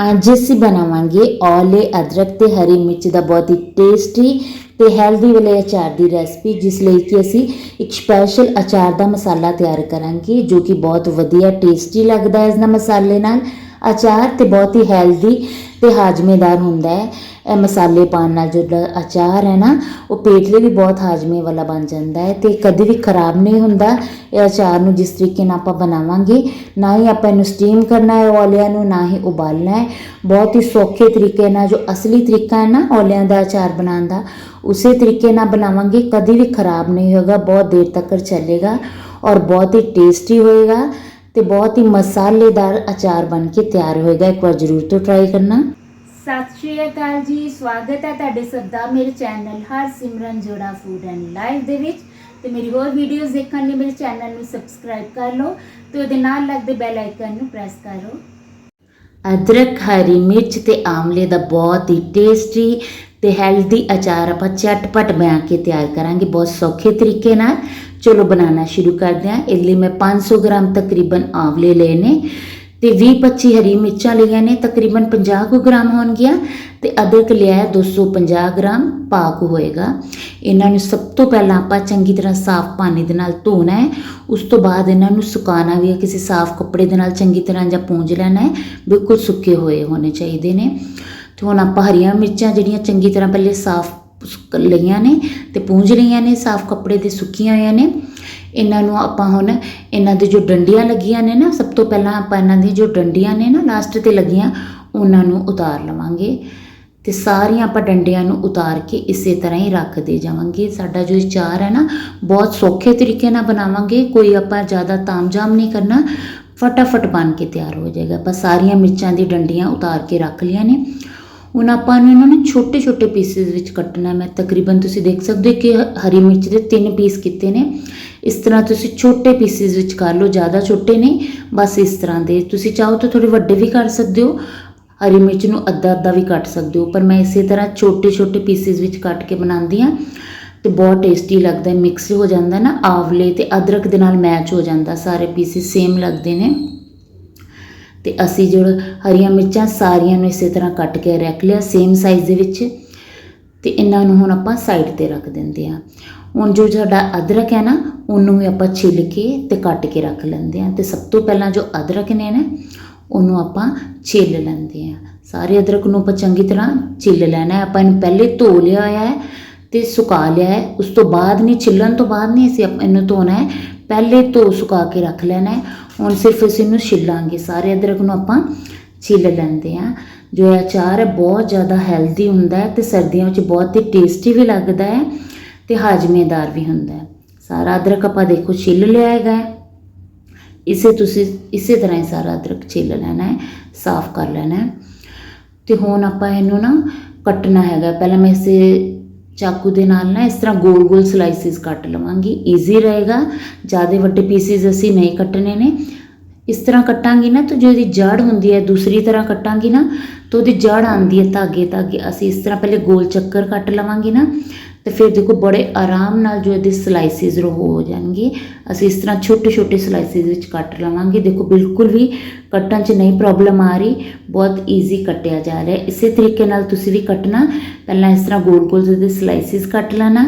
ਅੱਜ ਅਸੀਂ ਬਣਾਵਾਂਗੇ ਔਲੇ ਅਦਰਕ ਤੇ ਹਰੀ ਮਿਰਚ ਦਾ ਬਹੁਤ ਹੀ ਟੇਸਟੀ ਤੇ ਹੈਲਦੀ ਵਾਲੇ ਅਚਾਰ ਦੀ ਰੈਸਪੀ ਜਿਸ ਲਈ ਕਿ ਅਸੀਂ ਇੱਕ ਸਪੈਸ਼ਲ ਅਚਾਰ ਦਾ ਮਸਾਲਾ ਤਿਆਰ ਕਰਾਂਗੇ ਜੋ ਕਿ ਬਹੁਤ ਵਧੀਆ ਟੇਸਟੀ ਲੱਗਦਾ ਹੈ ਇਸ ਦਾ ਮਸਾਲੇ ਨਾਲ ਅਚਾਰ ਤੇ ਬਹੁਤ ਹੀ ਹੈਲਦੀ ਤੇ ਹਾਜ਼ਮੇਦਾਰ ਹੁੰਦਾ ਹੈ। ਇਹ ਮਸਾਲੇ ਪਾਉਣ ਨਾਲ ਜਿਹੜਾ ਅਚਾਰ ਹੈ ਨਾ, ਉਹ ਪੇਟ ਲਈ ਵੀ ਬਹੁਤ ਹਾਜ਼ਮੇ ਵਾਲਾ ਬਣ ਜਾਂਦਾ ਹੈ ਤੇ ਕਦੇ ਵੀ ਖਰਾਬ ਨਹੀਂ ਹੁੰਦਾ। ਇਹ ਅਚਾਰ ਨੂੰ ਜਿਸ ਤਰੀਕੇ ਨਾਲ ਆਪਾਂ ਬਣਾਵਾਂਗੇ, ਨਾ ਹੀ ਆਪਾਂ ਇਹਨੂੰ ਸਟੀਮ ਕਰਨਾ ਹੈ ਔਲਿਆਂ ਨੂੰ, ਨਾ ਹੀ ਉਬਾਲਣਾ ਹੈ। ਬਹੁਤ ਹੀ ਸੌਖੇ ਤਰੀਕੇ ਨਾਲ ਜੋ ਅਸਲੀ ਤਰੀਕਾ ਹੈ ਨਾ ਔਲਿਆਂ ਦਾ ਅਚਾਰ ਬਣਾਉਣ ਦਾ, ਉਸੇ ਤਰੀਕੇ ਨਾਲ ਬਣਾਵਾਂਗੇ, ਕਦੇ ਵੀ ਖਰਾਬ ਨਹੀਂ ਹੋਗਾ ਬਹੁਤ ਦੇਰ ਤੱਕ ਚੱਲੇਗਾ ਔਰ ਬਹੁਤ ਹੀ ਟੇਸਟੀ ਹੋਏਗਾ। ਤੇ ਬਹੁਤ ਹੀ ਮਸਾਲੇਦਾਰ ਅਚਾਰ ਬਣ ਕੇ ਤਿਆਰ ਹੋਏਗਾ। ਇੱਕ ਵਾਰ ਜ਼ਰੂਰ ਤੋਂ ਟਰਾਈ ਕਰਨਾ। ਸਤਿ ਸ਼੍ਰੀ ਅਕਾਲ ਜੀ ਸਵਾਗਤ ਹੈ ਤੁਹਾਡੇ ਸਭ ਦਾ ਮੇਰੇ ਚੈਨਲ ਹਰ ਸਿਮਰਨ ਜੋੜਾ ਫੂਡ ਐਂਡ ਲਾਈਫ ਦੇ ਵਿੱਚ। ਤੇ ਮੇਰੀ ਹੋਰ ਵੀਡੀਓਜ਼ ਦੇਖਣ ਲਈ ਮੇਰੇ ਚੈਨਲ ਨੂੰ ਸਬਸਕ੍ਰਾਈਬ ਕਰ ਲਓ ਤੇ ਉਹਦੇ ਨਾਲ ਲੱਗਦੇ ਬੈਲ ਆਈਕਨ ਨੂੰ ਪ੍ਰੈਸ ਕਰੋ। ਅਦਰਕ ਹਰੀ ਮਿਰਚ ਤੇ ਆਮਲੇ ਦਾ ਬਹੁਤ ਹੀ ਟੇਸਟੀ ਤੇ ਹੈਲਦੀ ਅਚਾਰ ਆਪਾਂ ਝਟਪਟ ਬਣਾ ਕੇ ਤਿਆਰ ਕਰਾਂਗੇ, ਬਹੁਤ ਸੌਖੇ ਤਰੀਕੇ ਨਾਲ। ਚਲੋ ਬਣਾਉਣਾ ਸ਼ੁਰੂ ਕਰਦੇ ਹਾਂ। ਇਸ ਲਈ ਮੈਂ 500 ਗ੍ਰਾਮ ਤਕਰੀਬਨ ਆਂਵਲੇ ਲਏ ਨੇ ਤੇ 20-25 ਹਰੀ ਮਿਰਚਾਂ ਲਈਆਂ ਨੇ, ਤਕਰੀਬਨ 50 ਕੁ ਗ੍ਰਾਮ ਹੋਣਗੀਆਂ ਤੇ ਅਦਰਕ ਲਿਆ ਹੈ 250 ਗ੍ਰਾਮ, ਪਾਕ ਹੋਏਗਾ। ਇਹਨਾਂ ਨੂੰ ਸਭ ਤੋਂ ਪਹਿਲਾਂ ਆਪਾਂ ਚੰਗੀ ਤਰ੍ਹਾਂ ਸਾਫ਼ ਪਾਣੀ ਦੇ ਨਾਲ ਧੋਣਾ ਹੈ। ਉਸ ਤੋਂ ਬਾਅਦ ਇਹਨਾਂ ਨੂੰ ਸੁਕਾਉਣਾ ਵੀ ਹੈ, ਕਿਸੇ ਸਾਫ਼ ਕੱਪੜੇ ਦੇ ਨਾਲ ਚੰਗੀ ਤਰ੍ਹਾਂ ਜਾਂ ਪੂੰਝ ਲੈਣਾ ਹੈ। ਬਿਲਕੁਲ ਸੁੱਕੇ ਹੋਏ ਹੋਣੇ ਚਾਹੀਦੇ ਨੇ। ਤੇ ਹੁਣ ਆਪਾਂ ਹਰੀਆਂ ਮਿਰਚਾਂ ਜਿਹੜੀਆਂ ਚੰਗੀ ਤਰ੍ਹਾਂ ਪਹਿਲੇ ਸਾਫ਼ ਸੁੱਕ ਲਈਆਂ ਨੇ ਤੇ ਪੂੰਝ ਲਈਆਂ ਨੇ, ਸਾਫ਼ ਕੱਪੜੇ ਦੇ ਸੁੱਕੀਆਂ ਹੋਈਆਂ ਨੇ। ਇਹਨਾਂ ਨੂੰ ਆਪਾਂ ਹੁਣ ਇਹਨਾਂ ਦੇ ਜੋ ਡੰਡੀਆਂ ਲੱਗੀਆਂ ਨੇ ਨਾ, ਸਭ ਤੋਂ ਪਹਿਲਾਂ ਆਪਾਂ ਇਹਨਾਂ ਦੀ ਜੋ ਡੰਡੀਆਂ ਨੇ ਨਾ ਲਾਸਟ ਤੇ ਲੱਗੀਆਂ, ਉਹਨਾਂ ਨੂੰ ਉਤਾਰ ਲਵਾਂਗੇ। ਤੇ ਸਾਰੀਆਂ ਆਪਾਂ ਡੰਡਿਆਂ ਨੂੰ ਉਤਾਰ ਕੇ ਇਸੇ ਤਰ੍ਹਾਂ ਹੀ ਰੱਖਦੇ ਜਾਵਾਂਗੇ। ਸਾਡਾ ਜੋ ਚਾਰ ਹੈ ਨਾ, ਬਹੁਤ ਸੌਖੇ ਤਰੀਕੇ ਨਾਲ ਬਣਾਵਾਂਗੇ। ਕੋਈ ਆਪਾਂ ਜ਼ਿਆਦਾ ਤਾਮਝਾਮ ਨਹੀਂ ਕਰਨਾ, ਫਟਾਫਟ ਬਣ ਕੇ ਤਿਆਰ ਹੋ ਜਾਏਗਾ। ਆਪਾਂ ਸਾਰੀਆਂ ਮਿਰਚਾਂ ਦੀ ਡੰਡੀਆਂ ਉਤਾਰ ਕੇ ਰੱਖ ਲਿਆ ਨੇ। ਹੁਣ ਆਪਾਂ ਨੂੰ ਇਹਨਾਂ ਨੂੰ ਛੋਟੇ ਛੋਟੇ ਪੀਸਿਸ ਵਿੱਚ ਕੱਟਣਾ ਮੈਂ ਤਕਰੀਬਨ ਤੁਸੀਂ ਦੇਖ ਸਕਦੇ ਹੋ ਕਿ ਹ- ਹਰੀ ਮਿਰਚ ਦੇ ਤਿੰਨ ਪੀਸ ਕੀਤੇ ਨੇ। ਇਸ ਤਰ੍ਹਾਂ ਤੁਸੀਂ ਛੋਟੇ ਪੀਸਿਸ ਵਿੱਚ ਕਰ ਲਓ, ਜ਼ਿਆਦਾ ਛੋਟੇ ਨਹੀਂ, ਬਸ ਇਸ ਤਰ੍ਹਾਂ ਦੇ। ਤੁਸੀਂ ਚਾਹੋ ਤਾਂ ਥੋੜੇ ਵੱਡੇ ਵੀ ਕਰ ਸਕਦੇ ਹੋ, ਹਰੀ ਮਿਰਚ ਨੂੰ ਅੱਧਾ ਅੱਧਾ ਵੀ ਕੱਟ ਸਕਦੇ ਹੋ, ਪਰ ਮੈਂ ਇਸੇ ਤਰ੍ਹਾਂ ਛੋਟੇ ਛੋਟੇ ਪੀਸਿਸ ਵਿੱਚ ਕੱਟ ਕੇ ਬਣਾਉਂਦੀ ਹਾਂ ਤੇ ਬਹੁਤ ਟੇਸਟੀ ਲੱਗਦਾ ਮਿਕਸ ਹੋ ਜਾਂਦਾ ਨਾ, ਆਵਲੇ ਤੇ ਅਦਰਕ ਦੇ ਨਾਲ ਮੈਚ ਹੋ ਜਾਂਦਾ, ਸਾਰੇ ਪੀਸਿਸ ਸੇਮ ਲੱਗਦੇ ਨੇ। ਤੇ ਅਸੀਂ ਜਿਹੜਾ ਹਰੀਆਂ ਮਿਰਚਾਂ ਸਾਰੀਆਂ ਨੂੰ ਇਸੇ ਤਰ੍ਹਾਂ ਕੱਟ ਕੇ ਰੱਖ ਲਿਆ ਸੇਮ ਸਾਈਜ਼ ਦੇ ਵਿੱਚ। ਤੇ ਇਹਨਾਂ ਨੂੰ ਹੁਣ ਆਪਾਂ ਸਾਈਡ ਤੇ ਰੱਖ ਦਿੰਦੇ ਆ ਹੁਣ ਜੋ ਸਾਡਾ ਅਦਰਕ ਹੈ ਨਾ, ਉਹਨੂੰ ਵੀ ਆਪਾਂ ਛਿੱਲ ਕੇ ਤੇ ਕੱਟ ਕੇ ਰੱਖ ਲੈਂਦੇ ਆ ਤੇ ਸਭ ਤੋਂ ਪਹਿਲਾਂ ਜੋ ਅਦਰਕ ਨੇ ਨਾ, ਉਹਨੂੰ ਆਪਾਂ ਛਿੱਲ ਲੈਂਦੇ ਆ ਸਾਰੇ ਅਦਰਕ ਨੂੰ ਆਪਾਂ ਚੰਗੀ ਤਰ੍ਹਾਂ ਛਿੱਲ ਲੈਣਾ ਆਪਾਂ ਇਹਨੂੰ ਪਹਿਲੇ ਧੋ ਲਿਆ ਹੋਇਆ ਹੈ ਤੇ ਸੁਕਾ ਲਿਆ ਹੈ। ਉਸ ਤੋਂ ਬਾਅਦ ਨਹੀਂ, ਛਿੱਲਣ ਤੋਂ ਬਾਅਦ ਨਹੀਂ ਅਸੀਂ ਆਪ- ਇਹਨੂੰ ਧੋਣਾ ਹੈ। ਪਹਿਲੇ ਧੋ ਸੁਕਾ ਕੇ ਰੱਖ ਲੈਣਾ ਹੈ। ਹੁਣ ਸਿਰਫ ਅਸੀਂ ਇਹਨੂੰ ਛਿੱਲਾਂਗੇ, ਸਾਰੇ ਅਦਰਕ ਨੂੰ ਆਪਾਂ ਛਿੱਲ ਲੈਂਦੇ ਆ ਜੋ ਇਹ ਅਚਾਰ ਹੈ, ਬਹੁਤ ਜ਼ਿਆਦਾ ਹੈਲਦੀ ਹੁੰਦਾ ਹੈ ਤੇ ਸਰਦੀਆਂ ਵਿੱਚ ਬਹੁਤ ਹੀ ਟੇਸਟੀ ਵੀ ਲੱਗਦਾ ਹੈ ਤੇ ਹਾਜ਼ਮੇਦਾਰ ਵੀ ਹੁੰਦਾ ਹੈ। ਸਾਰਾ ਅਦਰਕ ਆਪਾਂ ਦੇਖੋ ਛਿੱਲ ਲਿਆ ਹੈਗਾ ਇਸੇ ਤੁਸੀਂ, ਇਸੇ ਤਰ੍ਹਾਂ ਹੀ ਸਾਰਾ ਅਦਰਕ ਛਿੱਲ ਲੈਣਾ ਹੈ, ਸਾਫ਼ ਕਰ ਲੈਣਾ ਹੈ। ਤੇ ਹੁਣ ਆਪਾਂ ਇਹਨੂੰ ਨਾ ਕੱਟਣਾ ਹੈਗਾ। ਪਹਿਲਾਂ ਮੈਂ ਇਸੇ ਚਾਕੂ ਦੇ ਨਾਲ ਨਾ ਇਸ ਤਰ੍ਹਾਂ ਗੋਲ-ਗੋਲ ਸਲਾਈਸਿਸ ਕੱਟ ਲਵਾਂਗੀ ਈਜ਼ੀ ਰਹੇਗਾ। ਜ਼ਿਆਦਾ ਵੱਡੇ ਪੀਸਿਸ ਅਸੀਂ ਨਹੀਂ ਕੱਟਣੇ ਨੇ। ਇਸ ਤਰ੍ਹਾਂ ਕੱਟਾਂਗੀ ਨਾ ਤਾਂ ਜੋ ਇਹਦੀ ਜੜ ਹੁੰਦੀ ਹੈ, ਦੂਸਰੀ ਤਰ੍ਹਾਂ ਕੱਟਾਂਗੀ ਨਾ ਤਾਂ ਉਹਦੀ ਜੜ ਆਂਦੀ ਹੈ ਧਾਗੇ ਧਾਗੇ ਅਸੀਂ ਇਸ ਤਰ੍ਹਾਂ ਪਹਿਲੇ ਗੋਲ ਚੱਕਰ ਕੱਟ ਲਵਾਂਗੇ ਨਾ। ਤੇ ਫਿਰ ਦੇਖੋ ਬੜੇ ਆਰਾਮ ਨਾਲ ਜੋ ਇਹਦੇ ਸਲਾਈਸਿਸ ਹੋ ਜਾਣਗੇ। ਅਸੀਂ ਇਸ ਤਰ੍ਹਾਂ ਛੋਟੇ ਛੋਟੇ ਸਲਾਈਸਿਸ ਵਿੱਚ ਕੱਟ ਲਵਾਂਗੇ। ਦੇਖੋ ਬਿਲਕੁਲ ਵੀ ਕੱਟਣ 'ਚ ਨਹੀਂ ਪ੍ਰੋਬਲਮ ਆ ਰਹੀ, ਬਹੁਤ ਈਜ਼ੀ ਕੱਟਿਆ ਜਾ ਰਿਹਾ। ਇਸੇ ਤਰੀਕੇ ਨਾਲ ਤੁਸੀਂ ਵੀ ਕੱਟਣਾ। ਪਹਿਲਾਂ ਇਸ ਤਰ੍ਹਾਂ ਗੋਲ ਗੋਲ ਦੇ ਸਲਾਈਸਿਸ ਕੱਟ ਲੈਣਾ।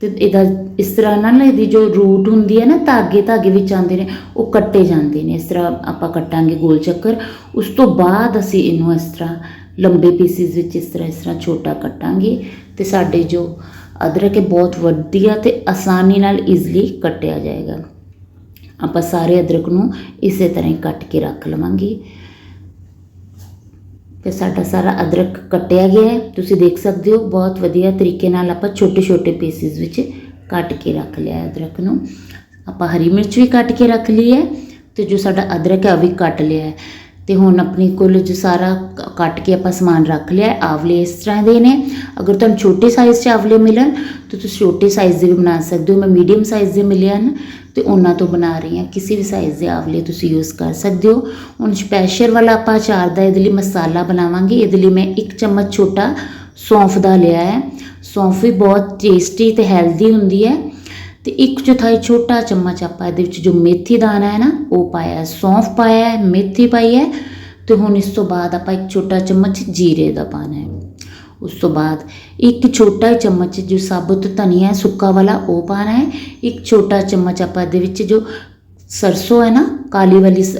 ਤੇ ਇਹਦਾ ਇਸ ਤਰ੍ਹਾਂ ਨਾਲ ਨਾ ਇਹਦੀ ਜੋ ਰੂਟ ਹੁੰਦੀ ਹੈ ਨਾ ਧਾਗੇ ਧਾਗੇ ਵਿੱਚ ਆਉਂਦੇ ਨੇ, ਉਹ ਕੱਟੇ ਜਾਂਦੇ ਨੇ। ਇਸ ਤਰ੍ਹਾਂ ਆਪਾਂ ਕੱਟਾਂਗੇ ਗੋਲ ਚੱਕਰ। ਉਸ ਤੋਂ ਬਾਅਦ ਅਸੀਂ ਇਹਨੂੰ ਇਸ ਤਰ੍ਹਾਂ ਲੰਬੇ ਪੀਸਿਸ ਵਿੱਚ ਇਸ ਤਰ੍ਹਾਂ ਇਸ ਤਰ੍ਹਾਂ ਛੋਟਾ ਕੱਟਾਂਗੇ। ਤੇ ਸਾਡੇ ਜੋ ਅਦਰਕ ਹੈ, ਬਹੁਤ ਵਧੀਆ ਤੇ ਆਸਾਨੀ ਨਾਲ ਈਜ਼ਲੀ ਕੱਟਿਆ ਜਾਏਗਾ। ਆਪਾਂ ਸਾਰੇ ਅਦਰਕ ਨੂੰ ਇਸੇ ਤਰ੍ਹਾਂ ਹੀ ਕੱਟ ਕੇ ਰੱਖ ਲਵਾਂਗੇ। ਤੇ ਸਾਡਾ ਸਾਰਾ ਅਦਰਕ ਕੱਟਿਆ ਗਿਆ ਹੈ। ਤੁਸੀਂ ਦੇਖ ਸਕਦੇ ਹੋ, ਬਹੁਤ ਵਧੀਆ ਤਰੀਕੇ ਨਾਲ ਆਪਾਂ ਛੋਟੇ ਛੋਟੇ ਪੀਸਿਸ ਵਿੱਚ ਕੱਟ ਕੇ ਰੱਖ ਲਿਆ ਹੈ ਅਦਰਕ ਨੂੰ। ਆਪਾਂ ਹਰੀ ਮਿਰਚ ਵੀ ਕੱਟ ਕੇ ਰੱਖ ਲਈ ਹੈ ਤੇ ਜੋ ਸਾਡਾ ਅਦਰਕ ਹੈ, ਉਹ ਵੀ ਕੱਟ ਲਿਆ ਹੈ। ਤੇ ਹੁਣ ਆਪਣੀ ਕੁੱਲ ਜੋ ਸਾਰਾ ਕ- ਕੱਟ ਕੇ ਆਪਾਂ ਸਮਾਨ ਰੱਖ ਲਿਆ, ਆਵਲੇ ਇਸ ਤਰ੍ਹਾਂ ਦੇ ਨੇ। ਅਗਰ ਤੁਹਾਨੂੰ ਛੋਟੇ ਸਾਈਜ਼ 'ਚ ਆਵਲੇ ਮਿਲਣ, ਤਾਂ ਤੁਸੀਂ ਛੋਟੇ ਸਾਈਜ਼ ਦੇ ਵੀ ਬਣਾ ਸਕਦੇ ਹੋ, ਮੈਂ ਮੀਡੀਅਮ ਸਾਈਜ਼ ਦੇ ਮਿਲੇ ਹਨ, ਤੇ ਉਹਨਾਂ ਤੋਂ ਬਣਾ ਰਹੀ ਹਾਂ। ਕਿਸੇ ਵੀ ਸਾਈਜ਼ ਦੇ ਆਵਲੇ ਤੁਸੀਂ ਯੂਜ਼ ਕਰ ਸਕਦੇ ਹੋ। ਹੁਣ ਸਪੈਸ਼ਲ ਵਾਲਾ ਆਪਾਂ ਅਚਾਰ ਦਾ ਇਹਦੇ ਲਈ ਮਸਾਲਾ ਬਣਾਵਾਂਗੇ। ਇਹਦੇ ਲਈ ਮੈਂ ਇੱਕ ਚਮਚ ਛੋਟਾ ਸੌਂਫ ਦਾ ਲਿਆ ਹੈ। ਸੌਂਫ ਵੀ ਬਹੁਤ ਟੇਸਟੀ ਤੇ ਹੈਲਦੀ ਹੁੰਦੀ ਹੈ। ਤੇ ਇੱਕ ਚੌਥਾਈ ਛੋਟਾ ਚਮਚ ਆਪਾਂ ਇਹਦੇ ਵਿੱਚ ਜੋ ਮੇਥੀ ਦਾਣਾ ਹੈ ਨਾ, ਉਹ ਪਾਇਆ ਸੌਂਫ ਪਾਇਆ ਹੈ, ਮੇਥੀ ਪਾਈ ਹੈ ਤੇ ਹੁਣ ਇਸ ਤੋਂ ਬਾਅਦ ਆਪਾਂ ਇੱਕ ਛੋਟਾ ਚਮਚ ਜੀਰੇ ਦਾ ਪਾਣਾ ਹੈ। ਉਸ ਤੋਂ ਬਾਅਦ ਇੱਕ ਛੋਟਾ ਚਮਚ ਜੋ ਸਾਬੁਤ ਧਨੀਆ ਸੁੱਕਾ ਵਾਲਾ, ਉਹ ਪਾਣਾ ਹੈ। ਇੱਕ ਛੋਟਾ ਚਮਚ ਆਪਾਂ ਇਹਦੇ ਵਿੱਚ ਜੋ ਸਰਸੋਂ ਹੈ ਨਾ, ਕਾਲੀ ਵਾਲੀ ਸ-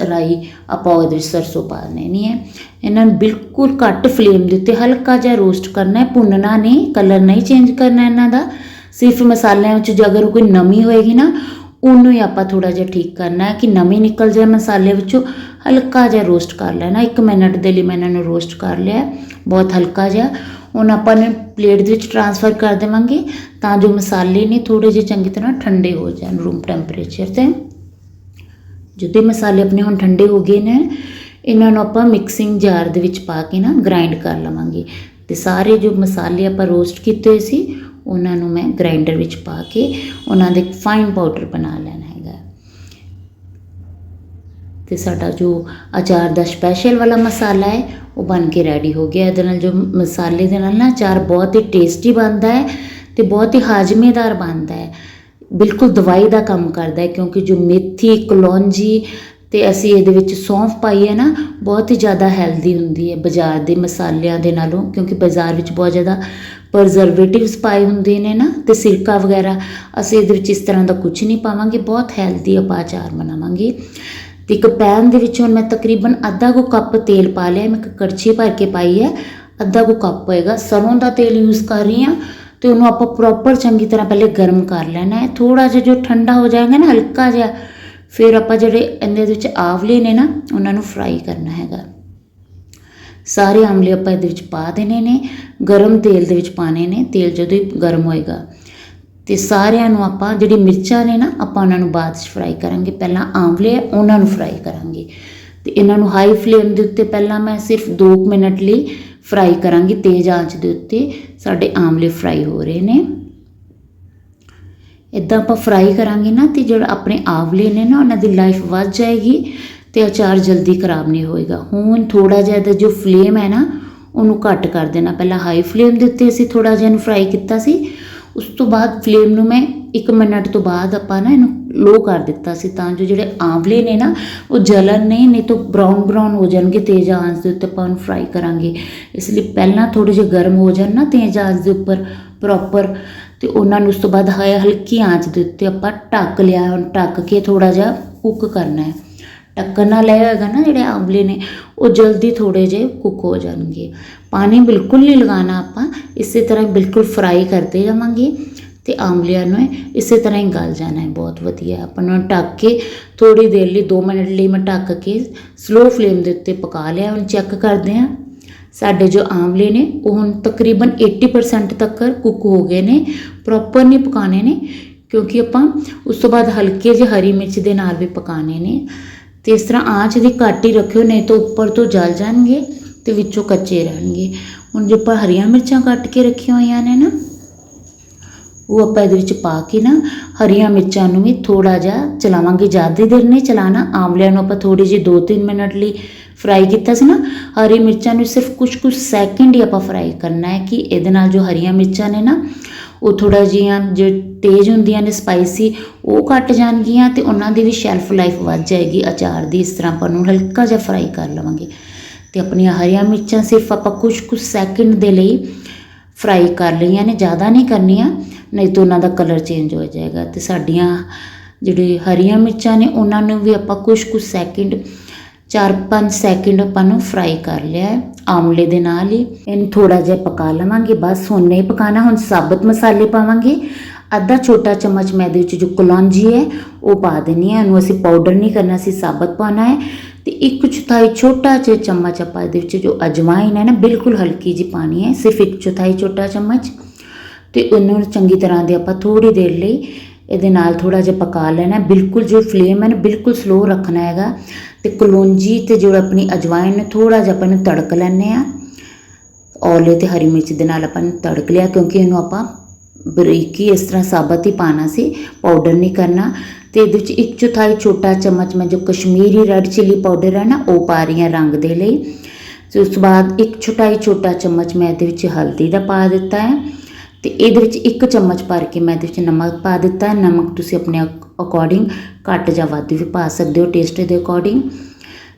ਆਪਾਂ ਉਹਦੇ ਵਿੱਚ ਸਰਸੋਂ ਪਾ ਲੈਣੀ ਹੈ। ਇਹਨਾਂ ਨੂੰ ਬਿਲਕੁਲ ਘੱਟ ਫਲੇਮ ਦੇ ਉੱਤੇ ਹਲਕਾ ਜਿਹਾ ਰੋਸਟ ਕਰਨਾ ਹੈ, ਭੁੰਨਣਾ ਨਹੀਂ ਕਲਰ ਨਹੀਂ ਚੇਂਜ ਕਰਨਾ ਇਹਨਾਂ ਦਾ। ਸਿਰਫ ਮਸਾਲਿਆਂ ਵਿੱਚ ਜੇ ਅਗਰ ਕੋਈ ਨਮੀ ਹੋਏਗੀ ਨਾ, ਉਹਨੂੰ ਹੀ ਆਪਾਂ ਥੋੜਾ ਜਿਹਾ ਠੀਕ ਕਰਨਾ ਹੈ ਕਿ ਨਮੀ ਨਿਕਲ ਜਾਏ ਮਸਾਲੇ ਵਿੱਚੋਂ, ਹਲਕਾ ਜਿਹਾ ਰੋਸਟ ਕਰ ਲੈਣਾ। 1 ਮਿੰਟ ਦੇ ਲਈ ਮੈਂ ਇਹਨਾਂ ਨੂੰ ਰੋਸਟ ਕਰ ਲਿਆ ਬਹੁਤ ਹਲਕਾ ਜਿਹਾ। ਹੁਣ ਆਪਾਂ ਨੇ ਪਲੇਟ ਦੇ ਵਿੱਚ ਟ੍ਰਾਂਸਫਰ ਕਰ ਦੇਵਾਂਗੇ ਤਾਂ ਜੋ ਮਸਾਲੇ ਨੇ ਥੋੜੇ ਜਿਹੇ ਚੰਗੀ ਤਰ੍ਹਾਂ ਠੰਡੇ ਹੋ ਜਾਣ ਰੂਮ ਟੈਂਪਰੇਚਰ ਤੇ। ਜਦੋਂ ਮਸਾਲੇ ਆਪਣੇ ਹੁਣ ਠੰਡੇ ਹੋ ਗਏ ਨੇ, ਇਹਨਾਂ ਨੂੰ ਆਪਾਂ ਮਿਕਸਿੰਗ ਜਾਰ ਦੇ ਵਿੱਚ ਪਾ ਕੇ ਨਾ ਗ੍ਰਾਈਂਡ ਕਰ ਲਵਾਂਗੇ। ਤੇ ਸਾਰੇ ਜੋ ਮਸਾਲੇ ਆਪਾਂ ਰੋਸਟ ਕੀਤੇ ਹੋਏ ਸੀ ਉਹਨਾਂ ਨੂੰ ਮੈਂ ਗ੍ਰਾਈਂਡਰ ਵਿੱਚ ਪਾ ਕੇ ਉਹਨਾਂ ਦੇ ਫਾਈਨ ਪਾਊਡਰ ਬਣਾ ਲੈਣਾ ਹੈਗਾ। ਤੇ ਸਾਡਾ ਜੋ ਅਚਾਰ ਦਾ ਸਪੈਸ਼ਲ ਵਾਲਾ ਮਸਾਲਾ ਹੈ, ਉਹ ਬਣ ਕੇ ਰੈਡੀ ਹੋ ਗਿਆ। ਇਹਦੇ ਨਾਲ ਜੋ ਮਸਾਲੇ ਦੇ ਨਾਲ ਨਾ ਅਚਾਰ ਬਹੁਤ ਹੀ ਟੇਸਟੀ ਬਣਦਾ ਹੈ ਤੇ ਬਹੁਤ ਹੀ ਹਾਜ਼ਮੇਦਾਰ ਬਣਦਾ ਹੈ। ਬਿਲਕੁਲ ਦਵਾਈ ਦਾ ਕੰਮ ਕਰਦਾ ਹੈ ਕਿਉਂਕਿ ਜੋ ਮੇਥੀ, ਕਲੌਂਜੀ ਅਤੇ ਅਸੀਂ ਇਹਦੇ ਵਿੱਚ ਸੌਂਫ ਪਾਈ ਹੈ ਨਾ, ਬਹੁਤ ਹੀ ਜ਼ਿਆਦਾ ਹੈਲਦੀ ਹੁੰਦੀ ਹੈ ਬਾਜ਼ਾਰ ਦੇ ਮਸਾਲਿਆਂ ਦੇ ਨਾਲੋਂ, ਕਿਉਂਕਿ ਬਾਜ਼ਾਰ ਵਿੱਚ ਬਹੁਤ ਜ਼ਿਆਦਾ ਪ੍ਰਜ਼ਰਵੇਟਿਵਸ ਪਾਏ ਹੁੰਦੇ ਨੇ ਨਾ ਅਤੇ ਸਿਰਕਾ ਵਗੈਰਾ, ਅਸੀਂ ਇਹਦੇ ਵਿੱਚ ਇਸ ਤਰ੍ਹਾਂ ਦਾ ਕੁਝ ਨਹੀਂ ਪਾਵਾਂਗੇ, ਬਹੁਤ ਹੈਲਦੀ ਆਪਾਂ ਅਚਾਰ ਬਣਾਵਾਂਗੇ। ਤੇ ਇੱਕ ਪੈਨ ਦੇ ਵਿੱਚ ਹੁਣ ਮੈਂ ਤਕਰੀਬਨ ਅੱਧਾ ਕੁ ਕੱਪ ਤੇਲ ਪਾ ਲਿਆ, ਮੈਂ ਇੱਕ ਕੜਛੀ ਭਰ ਕੇ ਪਾਈ ਹੈ, ਅੱਧਾ ਕੁ ਕੱਪ ਹੋਏਗਾ ਸਰੋਂ ਦਾ ਤੇਲ ਯੂਜ਼ ਕਰ ਰਹੀ ਹਾਂ, ਤੇ ਉਹਨੂੰ ਆਪਾਂ ਪ੍ਰੋਪਰ ਚੰਗੀ ਤਰ੍ਹਾਂ ਪਹਿਲੇ ਗਰਮ ਕਰ ਲੈਣਾ ਹੈ ਥੋੜਾ ਜਿਹਾ ਜੋ ਠੰਡਾ ਹੋ ਜਾਏਗਾ ਨਾ, ਹਲਕਾ ਜਿਹਾ ਫਿਰ ਆਪਾਂ ਜਿਹੜੇ ਇਹਦੇ ਵਿੱਚ ਆਵਲੇ ਨੇ ਨਾ ਉਹਨਾਂ ਨੂੰ ਫਰਾਈ ਕਰਨਾ ਹੈਗਾ। ਸਾਰੇ ਆਮਲੇ ਆਪਾਂ ਇਹਦੇ ਵਿੱਚ ਪਾ ਦੇਣੇ ਨੇ ਗਰਮ ਤੇਲ ਦੇ ਵਿੱਚ ਪਾਣੇ ਨੇ ਤੇਲ ਜਦੋਂ ਹੀ ਗਰਮ ਹੋਏਗਾ। ਤੇ ਸਾਰਿਆਂ ਨੂੰ ਆਪਾਂ ਜਿਹੜੀ ਮਿਰਚਾਂ ਨੇ ਨਾ ਆਪਾਂ ਉਹਨਾਂ ਨੂੰ ਬਾਅਦ 'ਚ ਫਰਾਈ ਕਰਾਂਗੇ। ਪਹਿਲਾਂ ਆਮਲੇ ਆ, ਉਹਨਾਂ ਨੂੰ ਫਰਾਈ ਕਰਾਂਗੇ। ਤੇ ਇਹਨਾਂ ਨੂੰ ਹਾਈ ਫਲੇਮ ਦੇ ਉੱਤੇ ਪਹਿਲਾਂ ਮੈਂ ਸਿਰਫ 2 ਮਿੰਟ ਲਈ ਫਰਾਈ ਕਰਾਂਗੀ ਤੇਜ਼ ਆਂਚ ਦੇ ਉੱਤੇ। ਸਾਡੇ ਆਮਲੇ ਫਰਾਈ ਹੋ ਰਹੇ ਨੇ। ਇਦਾਂ ਆਪਾਂ ਫਰਾਈ ਕਰਾਂਗੇ ਨਾ ਤੇ ਜਿਹੜਾ ਆਪਣੇ ਆਵਲੇ ਨੇ ਨਾ ਉਹਨਾਂ ਦੀ ਲਾਈਫ ਵੱਧ ਜਾਏਗੀ ਤੇ ਅਚਾਰ ਜਲਦੀ ਖਰਾਬ ਨਹੀਂ ਹੋਏਗਾ। ਹੁਣ ਥੋੜਾ ਜਿਹਾ ਇਹਦਾ ਜੋ ਫਲੇਮ ਹੈ ਨਾ, ਉਹਨੂੰ ਘੱਟ ਕਰ ਦੇਣਾ। ਪਹਿਲਾਂ ਹਾਈ ਫਲੇਮ ਦੇ ਉੱਤੇ ਅਸੀਂ ਥੋੜਾ ਜਿਹਾ ਇਹਨੂੰ ਫਰਾਈ ਕੀਤਾ ਸੀ। ਉਸ ਤੋਂ ਬਾਅਦ ਫਲੇਮ ਨੂੰ ਮੈਂ 1 ਮਿੰਟ ਤੋਂ ਬਾਅਦ ਆਪਾਂ ਨਾ ਇਹਨੂੰ ਲੋ ਕਰ ਦਿੱਤਾ ਸੀ ਤਾਂ ਜੋ ਜਿਹੜੇ ਆਂਵਲੇ ਨੇ ਨਾ, ਉਹ ਜਲਨ ਨਹੀਂ ਨਹੀਂ ਤਾਂ ਬ੍ਰਾਊਨ ਬ੍ਰਾਊਨ ਹੋ ਜਾਣਗੇ ਤੇਜ਼ ਆਂਚ ਦੇ ਉੱਤੇ ਆਪਾਂ ਉਹਨੂੰ ਫਰਾਈ ਕਰਾਂਗੇ। ਇਸ ਲਈ ਪਹਿਲਾਂ ਥੋੜੇ ਜਿਹੇ ਗਰਮ ਹੋ ਜਾਣ ਨਾ ਤੇਜ਼ ਆਂਚ ਦੇ ਉੱਪਰ ਪ੍ਰੋਪਰ ਅਤੇ ਉਹਨਾਂ ਨੂੰ ਉਸ ਤੋਂ ਬਾਅਦ ਹਾਏ ਹਲਕੀ ਆਂਚ ਦੇ ਉੱਤੇ ਆਪਾਂ ਢੱਕ ਲਿਆ, ਹੁਣ ਢੱਕ ਕੇ ਥੋੜ੍ਹਾ ਜਿਹਾ ਕੁੱਕ ਕਰਨਾ ਹੈ। ਢੱਕਣ ਨਾਲ ਇਹ ਹੋਏਗਾ ਨਾ ਜਿਹੜੇ ਆਂਵਲੇ ਨੇ, ਉਹ ਜਲਦੀ ਥੋੜੇ ਜਿਹੇ ਕੁੱਕ ਹੋ ਜਾਣਗੇ। ਪਾਣੀ ਬਿਲਕੁਲ ਨਹੀਂ ਲਗਾਉਣਾ ਆਪਾਂ, ਇਸੇ ਤਰ੍ਹਾਂ ਬਿਲਕੁਲ ਫਰਾਈ ਕਰਦੇ ਜਾਵਾਂਗੇ ਤੇ ਆਮਲਿਆਂ ਨੂੰ ਇਸੇ ਤਰ੍ਹਾਂ ਹੀ ਗਲ ਜਾਣਾ ਹੈ। ਬਹੁਤ ਵਧੀਆ, ਆਪਾਂ ਨੂੰ ਢੱਕ ਕੇ ਥੋੜੀ ਦੇਰ ਲਈ 2 ਮਿੰਟ ਲਈ ਮੈਂ ਢੱਕ ਕੇ ਸਲੋ ਫਲੇਮ ਦੇ ਉੱਤੇ ਪਕਾ ਲਿਆ, ਹੁਣ ਚੈੱਕ ਕਰਦੇ ਹਾਂ। ਸਾਡੇ ਜੋ ਆਮਲੇ ਨੇ, ਉਹ ਹੁਣ ਤਕਰੀਬਨ 80% ਤੱਕ ਕੁੱਕ ਹੋ ਗਏ ਨੇ ਪ੍ਰੋਪਰ ਨਹੀਂ ਪਕਾਣੇ ਨੇ, ਕਿਉਂਕਿ ਆਪਾਂ ਉਸ ਤੋਂ ਬਾਅਦ ਹਲਕੇ ਜਿਹੇ ਹਰੀ ਮਿਰਚ ਦੇ ਨਾਲ ਵੀ ਪਕਾਣੇ ਨੇ। ਤੇ ਇਸ ਤਰ੍ਹਾਂ ਆਂਚ ਦੀ ਘੱਟ ਹੀ ਰੱਖਿਓ, ਨਹੀਂ ਤਾਂ ਉੱਪਰ ਤੋਂ ਜਲ ਜਾਣਗੇ ਤੇ ਵਿੱਚੋਂ ਕੱਚੇ ਰਹਿਣਗੇ। ਹੁਣ ਜੇ ਆਪਾਂ ਹਰੀਆਂ ਮਿਰਚਾਂ ਕੱਟ ਕੇ ਰੱਖੀਆਂ ਹੋਈਆਂ ਨੇ ਨਾ ਉਹ ਆਪਾਂ ਇਹਦੇ ਵਿੱਚ ਪਾ ਕੇ ਨਾ ਹਰੀਆਂ ਮਿਰਚਾਂ ਨੂੰ ਵੀ ਥੋੜਾ ਜਿਹਾ ਚਲਾਵਾਂਗੇ। ਜ਼ਿਆਦਾ ਦੇਰ ਨਹੀਂ ਚਲਾਣਾ। ਆਮਲਿਆਂ ਨੂੰ ਆਪਾਂ ਥੋੜੀ ਜਿਹੀ 2-3 ਮਿੰਟ ਲਈ ਫਰਾਈ ਕੀਤਾ ਸੀ ਨਾ, ਹਰੀ ਮਿਰਚਾਂ ਨੂੰ ਸਿਰਫ ਕੁਝ ਕੁਝ ਸੈਕਿੰਡ ਹੀ ਆਪਾਂ ਫਰਾਈ ਕਰਨਾ ਹੈ ਕਿ ਇਹਦੇ ਨਾਲ ਜੋ ਹਰੀਆਂ ਮਿਰਚਾਂ ਨੇ ਨਾ, ਉਹ ਥੋੜਾ ਜਿਹੀਆਂ ਜੋ ਤੇਜ਼ ਹੁੰਦੀਆਂ ਨੇ ਸਪਾਈਸੀ ਉਹ ਘਟ ਜਾਣਗੀਆਂ ਤੇ ਉਹਨਾਂ ਦੀ ਵੀ ਸ਼ੈਲਫ ਲਾਈਫ ਵੱਧ ਜਾਏਗੀ। ਅਚਾਰ ਦੀ ਇਸ ਤਰ੍ਹਾਂ ਆਪਾਂ ਨੂੰ ਹਲਕਾ ਜਿਹਾ ਫਰਾਈ ਕਰ ਲਵਾਂਗੇ। ਤੇ ਆਪਣੀਆਂ ਹਰੀਆਂ ਮਿਰਚਾਂ ਸਿਰਫ ਆਪਾਂ ਕੁਝ ਕੁਝ ਸੈਕਿੰਡ ਦੇ ਲਈ ਫਰਾਈ ਕਰ ਲਈਆਂ ਨੇ। ਜ਼ਿਆਦਾ ਨਹੀਂ ਕਰਨੀਆਂ। ਨਹੀਂ ਤਾਂ ਉਹਨਾਂ ਦਾ ਕਲਰ ਚੇਂਜ ਹੋ ਜਾਏਗਾ ਤੇ ਸਾਡੀਆਂ ਜਿਹੜੇ ਹਰੀਆਂ ਮਿਰਚਾਂ ਨੇ, ਉਹਨਾਂ ਨੂੰ ਵੀ ਆਪਾਂ ਕੁਝ ਕੁਝ ਸੈਕਿੰਡ 4-5 ਸੈਕਿੰਡ ਆਪਾਂ ਨੂੰ ਫਰਾਈ ਕਰ ਲਿਆ ਹੈ ਆਮਲੇ ਦੇ ਨਾਲ ਹੀ। ਇਹਨੂੰ ਥੋੜਾ ਜਿਹਾ ਪਕਾ ਲਵਾਂਗੇ, ਬਸ ਹੁਣ ਨਹੀਂ ਪਕਾਣਾ, ਹੁਣ ਸਾਬਤ ਮਸਾਲੇ ਪਾਵਾਂਗੇ। ਅੱਧਾ ਛੋਟਾ ਚਮਚ ਮੈਂ ਇਹਦੇ ਵਿੱਚ ਜੋ ਕਲੌਂਜੀ ਹੈ, ਉਹ ਪਾ ਦੇਣੀ ਹੈ। ਇਹਨੂੰ ਅਸੀਂ ਪਾਊਡਰ ਨਹੀਂ ਕਰਨਾ ਸੀ ਸਾਬਤ ਪਾਉਣਾ ਹੈ। ਤੇ ਇੱਕ ਚੌਥਾਈ ਛੋਟਾ ਜਿਹਾ ਚਮਚ ਆਪਾਂ ਇਹਦੇ ਵਿੱਚ ਜੋ ਅਜਵਾਇਨ ਹੈ ਨਾ, ਬਿਲਕੁਲ ਹਲਕੀ ਜਿਹੀ ਪਾਣੀ ਹੈ। ਸਿਰਫ ਇੱਕ ਚੌਥਾਈ ਛੋਟਾ ਚਮਚ। ਤੇ ਉਹਨੂੰ ਚੰਗੀ ਤਰ੍ਹਾਂ ਦੇ ਆਪਾਂ ਥੋੜੀ ਦੇਰ ਲਈ ਇਹਦੇ ਨਾਲ ਥੋੜਾ ਜਿਹਾ ਪਕਾ ਲੈਣਾ। ਬਿਲਕੁਲ ਜੋ ਫਲੇਮ ਹੈ ਨਾ, ਬਿਲਕੁਲ ਸਲੋ ਰੱਖਣਾ ਹੈਗਾ। ਤੇ ਕਲੌਂਜੀ ਤੇ ਜੋ ਆਪਣੀ ਅਜਵਾਇਨ ਨੂੰ ਥੋੜਾ ਜਿਹਾ ਆਪਾਂ ਨੂੰ ਤੜਕ ਲੈਣੇ ਆ ਔਲੇ ਤੇ ਹਰੀ ਮਿਰਚ ਦੇ ਨਾਲ ਆਪਾਂ ਨੂੰ ਤੜਕ ਲਿਆ, ਕਿਉਂਕਿ ਇਹਨੂੰ ਆਪਾਂ ਬਰੀਕੀ ਇਸ ਤਰ੍ਹਾਂ ਸਾਬਤ ਹੀ ਪਾਣਾ ਸੀ ਪਾਊਡਰ ਨਹੀਂ ਕਰਨਾ। ਤੇ ਇਹਦੇ ਵਿੱਚ ਇੱਕ ਚੌਥਾਈ ਛੋਟਾ ਚਮਚ ਮੈਂ ਜੋ ਕਸ਼ਮੀਰੀ ਰੈੱਡ ਚਿੱਲੀ ਪਾਊਡਰ ਹੈ ਨਾ, ਉਹ ਪਾ ਰਹੀ ਹਾਂ ਰੰਗ ਦੇ ਲਈ। ਤੇ ਉਸ ਤੋਂ ਬਾਅਦ ਇੱਕ ਛੋਟਾਈ ਛੋਟਾ ਚਮਚ ਮੈਂ ਇਹਦੇ ਵਿੱਚ ਹਲਦੀ ਦਾ ਪਾ ਦਿੱਤਾ ਹੈ। ਤੇ ਇਹਦੇ ਵਿੱਚ ਇੱਕ ਚਮਚ ਭਰ ਕੇ ਮੈਂ ਇਹਦੇ ਵਿੱਚ ਨਮਕ ਪਾ ਦਿੱਤਾ। ਨਮਕ ਤੁਸੀਂ ਆਪਣੇ ਅਕੋਰਡਿੰਗ ਘੱਟ ਜਾਂ ਵੱਧ ਵੀ ਪਾ ਸਕਦੇ ਹੋ ਟੇਸਟ ਦੇ ਅਕੋਰਡਿੰਗ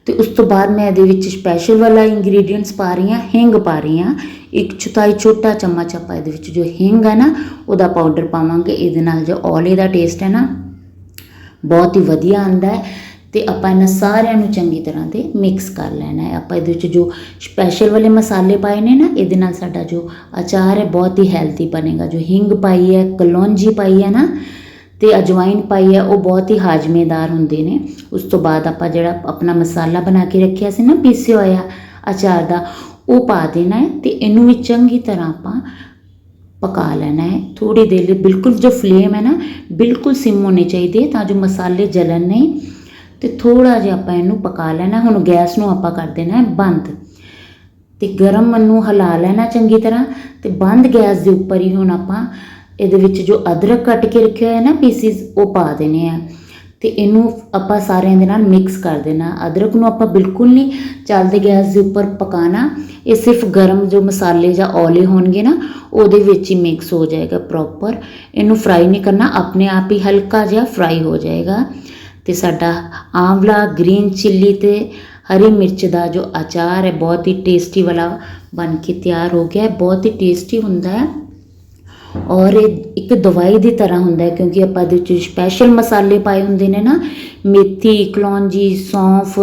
ਤੇ ਉਸ ਤੋਂ ਬਾਅਦ ਮੈਂ ਇਹਦੇ ਵਿੱਚ ਸਪੈਸ਼ਲ ਵਾਲਾ ਇੰਗਰੀਡੀਅੰਟਸ ਪਾ ਰਹੀ ਹਾਂ, ਹਿੰਗ ਪਾ ਰਹੀ ਹਾਂ। ਇੱਕ ਚੁਤਾਈ ਛੋਟਾ ਚਮਚ ਆਪਾਂ ਇਹਦੇ ਵਿੱਚ ਜੋ ਹਿੰਗ ਹੈ ਨਾ, ਉਹਦਾ ਪਾਊਡਰ ਪਾਵਾਂਗੇ। ਇਹਦੇ ਨਾਲ ਜੋ ਔਲੇ ਦਾ ਟੇਸਟ ਹੈ ਨਾ, ਬਹੁਤ ਹੀ ਵਧੀਆ ਆਂਦਾ ਹੈ। ਤੇ ਆਪਾਂ ਇਹਨਾਂ ਸਾਰਿਆਂ ਨੂੰ ਚੰਗੀ ਤਰ੍ਹਾਂ ਤੇ ਮਿਕਸ ਕਰ ਲੈਣਾ ਹੈ। ਆਪਾਂ ਇਹਦੇ ਵਿੱਚ ਜੋ ਸਪੈਸ਼ਲ ਵਾਲੇ ਮਸਾਲੇ ਪਾਏ ਨੇ ਨਾ, ਇਹਦੇ ਨਾਲ ਸਾਡਾ ਜੋ ਅਚਾਰ ਹੈ, ਬਹੁਤ ਹੀ ਹੈਲਦੀ ਬਣੇਗਾ। ਜੋ ਹਿੰਗ ਪਾਈ ਹੈ, ਕਲੌਂਜੀ ਪਾਈ ਹੈ ਨਾ, ਤੇ ਅਜਵਾਇਨ ਪਾਈ ਹੈ, ਉਹ ਬਹੁਤ ਹੀ ਹਾਜ਼ਮੇਦਾਰ ਹੁੰਦੇ ਨੇ। ਉਸ ਤੋਂ ਬਾਅਦ ਆਪਾਂ ਜਿਹੜਾ ਆਪਣਾ ਮਸਾਲਾ ਬਣਾ ਕੇ ਰੱਖਿਆ ਸੀ ਨਾ, ਪੀਸਿਆ ਹੋਇਆ ਅਚਾਰ ਦਾ, ਉਹ ਪਾ ਦੇਣਾ ਹੈ ਤੇ ਇਹਨੂੰ ਵੀ ਚੰਗੀ ਤਰ੍ਹਾਂ ਆਪਾਂ ਪਕਾ ਲੈਣਾ ਹੈ। ਥੋੜੀ ਦੇਰ ਲਈ ਬਿਲਕੁਲ ਜੋ ਫਲੇਮ ਹੈ ਨਾ, ਬਿਲਕੁਲ ਸਿਮ ਹੋਣੀ ਚਾਹੀਦੀ ਹੈ ਤਾਂ ਜੋ ਮਸਾਲੇ ਜਲਣ ਨਹੀਂ। ਤੇ ਥੋੜਾ ਜਿਹਾ ਆਪਾਂ ਇਹਨੂੰ ਪਕਾ ਲੈਣਾ, ਹੁਣ ਗੈਸ ਨੂੰ ਆਪਾਂ ਕਰ ਦੇਣਾ ਹੈ ਬੰਦ। ਤੇ ਗਰਮ ਨੂੰ ਹਿਲਾ ਲੈਣਾ ਚੰਗੀ ਤਰ੍ਹਾਂ, ਤੇ ਬੰਦ ਗੈਸ ਦੇ ਉੱਪਰ ਹੀ ਹੁਣ ਆਪਾਂ ਇਹਦੇ ਵਿੱਚ ਜੋ ਅਦਰਕ ਕੱਟ ਕੇ ਰੱਖਿਆ ਹੋਇਆ ਨਾ ਪੀਸਿਸ, ਉਹ ਪਾ ਦੇਣੇ ਆ। ਤੇ ਇਹਨੂੰ ਆਪਾਂ ਸਾਰਿਆਂ ਦੇ ਨਾਲ ਮਿਕਸ ਕਰ ਦੇਣਾ। ਅਦਰਕ ਨੂੰ ਆਪਾਂ ਬਿਲਕੁਲ ਨਹੀਂ ਚੱਲਦੇ ਗੈਸ ਦੇ ਉੱਪਰ ਪਕਾਣਾ। ਇਹ ਸਿਰਫ ਗਰਮ ਜੋ ਮਸਾਲੇ ਜਾਂ ਔਲੇ ਹੋਣਗੇ ਨਾ, ਉਹਦੇ ਵਿੱਚ ਹੀ ਮਿਕਸ ਹੋ ਜਾਏਗਾ ਪ੍ਰੋਪਰ ਇਹਨੂੰ ਫਰਾਈ ਨਹੀਂ ਕਰਨਾ, ਆਪਣੇ ਆਪ ਹੀ ਹਲਕਾ ਜਿਹਾ ਫਰਾਈ ਹੋ ਜਾਏਗਾ। ਤੇ ਸਾਡਾ ਆਂਵਲਾ ਗ੍ਰੀਨ ਚਿੱਲੀ ਤੇ ਹਰੀ ਮਿਰਚ ਦਾ ਜੋ ਅਚਾਰ ਹੈ, ਬਹੁਤ ਹੀ ਟੇਸਟੀ ਵਾਲਾ ਬਣ ਕੇ ਤਿਆਰ ਹੋ ਗਿਆ ਹੈ, ਬਹੁਤ ਹੀ ਟੇਸਟੀ ਹੁੰਦਾ ਹੈ। ਔਰ ਇਹ ਇੱਕ ਦਵਾਈ ਦੀ ਤਰ੍ਹਾਂ ਹੁੰਦਾ ਹੈ, ਕਿਉਂਕਿ ਆਪਾਂ ਇਹਦੇ ਵਿੱਚ ਸਪੈਸ਼ਲ ਮਸਾਲੇ ਪਾਏ ਹੁੰਦੇ ਨੇ ਨਾ, ਮੇਥੀ, ਕਲੌਂਜੀ, ਸੌਂਫ,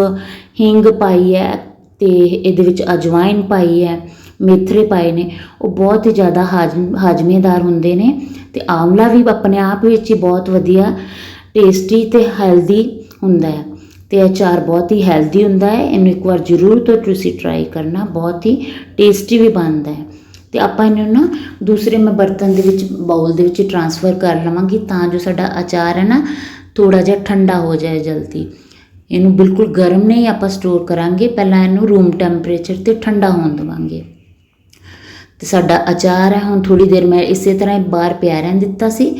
ਹਿੰਗ ਪਾਈ ਹੈ ਤੇ ਇਹਦੇ ਵਿੱਚ ਅਜਵਾਇਨ ਪਾਈ ਹੈ, ਮੇਥਰੇ ਪਾਏ ਨੇ, ਉਹ ਬਹੁਤ ਹੀ ਜ਼ਿਆਦਾ ਹਾਜ਼ਮ, ਹਾਜ਼ਮੇਦਾਰ ਹੁੰਦੇ ਨੇ ਤੇ ਆਮਲਾ ਵੀ ਆਪਣੇ ਆਪ ਵਿੱਚ ਹੀ ਬਹੁਤ ਵਧੀਆ ਟੇਸਟੀ ਤੇ ਹੈਲਦੀ ਹੁੰਦਾ ਹੈ। ਤੇ ਅਚਾਰ ਬਹੁਤ ਹੀ ਹੈਲਦੀ ਹੁੰਦਾ ਹੈ। ਇਹਨੂੰ ਇੱਕ ਵਾਰ ਜ਼ਰੂਰ ਤੋਂ ਤੁਸੀਂ ਟਰਾਈ ਕਰਨਾ। ਬਹੁਤ ਹੀ ਟੇਸਟੀ ਵੀ ਬਣਦਾ ਹੈ। ਤੇ ਆਪਾਂ ਇਹਨੂੰ ਨਾ ਦੂਸਰੇ ਮੈਂ ਬਰਤਨ ਦੇ ਵਿੱਚ ਬਾਉਲ ਦੇ ਵਿੱਚ ਟਰਾਂਸਫਰ ਕਰ ਲਵਾਂਗੀ ਤਾਂ ਜੋ ਸਾਡਾ ਅਚਾਰ ਹੈ ਨਾ ਥੋੜਾ ਜਿਹਾ ਠੰਡਾ ਹੋ ਜਾਏ ਜਲਦੀ। ਇਹਨੂੰ ਬਿਲਕੁਲ ਗਰਮ ਨਹੀਂ ਆਪਾਂ ਸਟੋਰ ਕਰਾਂਗੇ। ਪਹਿਲਾਂ ਇਹਨੂੰ ਰੂਮ ਟੈਂਪਰੇਚਰ ਤੇ ਠੰਡਾ ਹੋਣ ਦੇਵਾਂਗੇ। ਤੇ ਸਾਡਾ ਅਚਾਰ ਹੈ, ਹੁਣ ਥੋੜੀ ਦੇਰ ਮੈਂ ਇਸੇ ਤਰ੍ਹਾਂ ਹੀ ਬਾਹਰ ਪਿਆ ਰਹਿਣ ਦਿੱਤਾ ਸੀ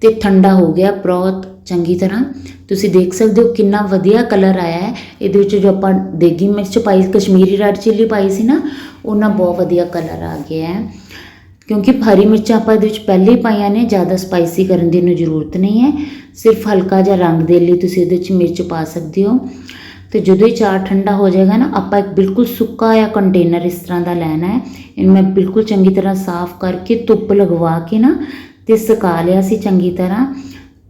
ਤੇ ਠੰਡਾ ਹੋ ਗਿਆ। ਬਹੁਤ ਚੰਗੀ ਤਰ੍ਹਾਂ। ਤੁਸੀਂ ਦੇਖ ਸਕਦੇ ਹੋ ਕਿੰਨਾ ਵਧੀਆ ਕਲਰ ਆਇਆ ਹੈ। ਇਹਦੇ ਵਿੱਚ ਜੋ ਆਪਾਂ ਦੇਗੀ ਮਿਰਚ ਪਾਈ, ਕਸ਼ਮੀਰੀ ਰੈਡ ਚਿੱਲੀ ਪਾਈ ਸੀ ਨਾ, ਉਹਨਾਂ ਬਹੁਤ ਵਧੀਆ ਕਲਰ ਆ ਗਿਆ ਹੈ। ਕਿਉਂਕਿ ਹਰੀ ਮਿਰਚਾਂ ਆਪਾਂ ਇਹਦੇ ਵਿੱਚ ਪਹਿਲੇ ਹੀ ਪਾਈਆਂ ਨੇ, ਜ਼ਿਆਦਾ ਸਪਾਈਸੀ ਕਰਨ ਦੀ ਨੂੰ ਜ਼ਰੂਰਤ ਨਹੀਂ ਹੈ। ਸਿਰਫ ਹਲਕਾ ਜਿਹਾ ਰੰਗ ਦੇ ਲਈ ਤੁਸੀਂ ਇਹਦੇ ਵਿੱਚ ਮਿਰਚ ਪਾ ਸਕਦੇ ਹੋ। ਤੇ ਜਦੋਂ ਇਹ ਚਾਰ ਠੰਡਾ ਹੋ ਜਾਏਗਾ ਨਾ, ਆਪਾਂ ਇੱਕ ਬਿਲਕੁਲ ਸੁੱਕਾ ਜਾਂ ਕੰਟੇਨਰ ਇਸ ਤਰ੍ਹਾਂ ਦਾ ਲੈਣਾ ਹੈ। ਇਹਨੂੰ ਮੈਂ ਬਿਲਕੁਲ ਚੰਗੀ ਤਰ੍ਹਾਂ ਸਾਫ਼ ਕਰਕੇ ਧੁੱਪ ਲਗਵਾ ਕੇ ਨਾ, ਤੇ ਸੁਕਾ ਲਿਆ ਸੀ ਚੰਗੀ ਤਰ੍ਹਾਂ।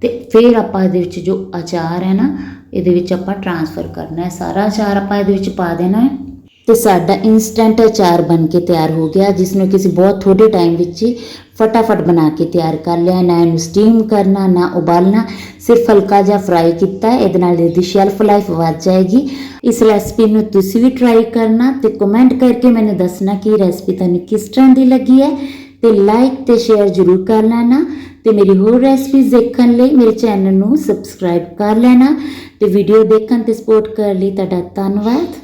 ਤੇ ਫਿਰ ਆਪਾਂ ਇਹਦੇ ਵਿੱਚ ਜੋ ਅਚਾਰ ਹੈ ਨਾ, ਇਹਦੇ ਵਿੱਚ ਆਪਾਂ ਟ੍ਰਾਂਸਫਰ ਕਰਨਾ ਹੈ। ਸਾਰਾ ਅਚਾਰ ਆਪਾਂ ਇਹਦੇ ਵਿੱਚ ਪਾ ਦੇਣਾ ਹੈ। ਤੇ ਸਾਡਾ ਇਨਸਟੈਂਟ ਅਚਾਰ ਬਣ ਕੇ ਤਿਆਰ ਹੋ ਗਿਆ ਜਿਸ ਨੂੰ ਕਿਸੇ ਬਹੁਤ ਥੋੜੇ ਟਾਈਮ ਵਿੱਚ ਹੀ ਫਟਾਫਟ ਬਣਾ ਕੇ ਤਿਆਰ ਕਰ ਲਿਆ ਨਾ ਇਹਨੂੰ ਸਟੀਮ ਕਰਨਾ, ਨਾ ਉਬਾਲਣਾ, ਸਿਰਫ ਹਲਕਾ ਜਿਹਾ ਫਰਾਈ ਕੀਤਾ ਇਹਦੇ ਨਾਲ ਇਹਦੀ ਸ਼ੈਲਫ ਲਾਈਫ ਵੱਧ ਜਾਏਗੀ। ਇਸ ਰੈਸਪੀ ਨੂੰ ਤੁਸੀਂ ਵੀ ਟਰਾਈ ਕਰਨਾ ਤੇ ਕਮੈਂਟ ਕਰਕੇ ਮੈਨੂੰ ਦੱਸਣਾ ਕਿ ਰੈਸਪੀ ਤੁਹਾਨੂੰ ਕਿਸ ਤਰ੍ਹਾਂ ਦੀ ਲੱਗੀ ਹੈ। ਤੇ ਲਾਈਕ ਤੇ ਸ਼ੇਅਰ ਜ਼ਰੂਰ ਕਰ ਲੈਣਾ ਤੇ ਮੇਰੀ ਹੋਰ ਰੈਸਪੀਜ਼ ਦੇਖਣ ਲਈ ਮੇਰੇ ਚੈਨਲ ਨੂੰ ਸਬਸਕ੍ਰਾਈਬ ਕਰ ਲੈਣਾ ਤੇ ਵੀਡੀਓ ਦੇਖਣ ਤੇ ਸਪੋਰਟ ਕਰਨ ਲਈ ਤੁਹਾਡਾ ਧੰਨਵਾਦ।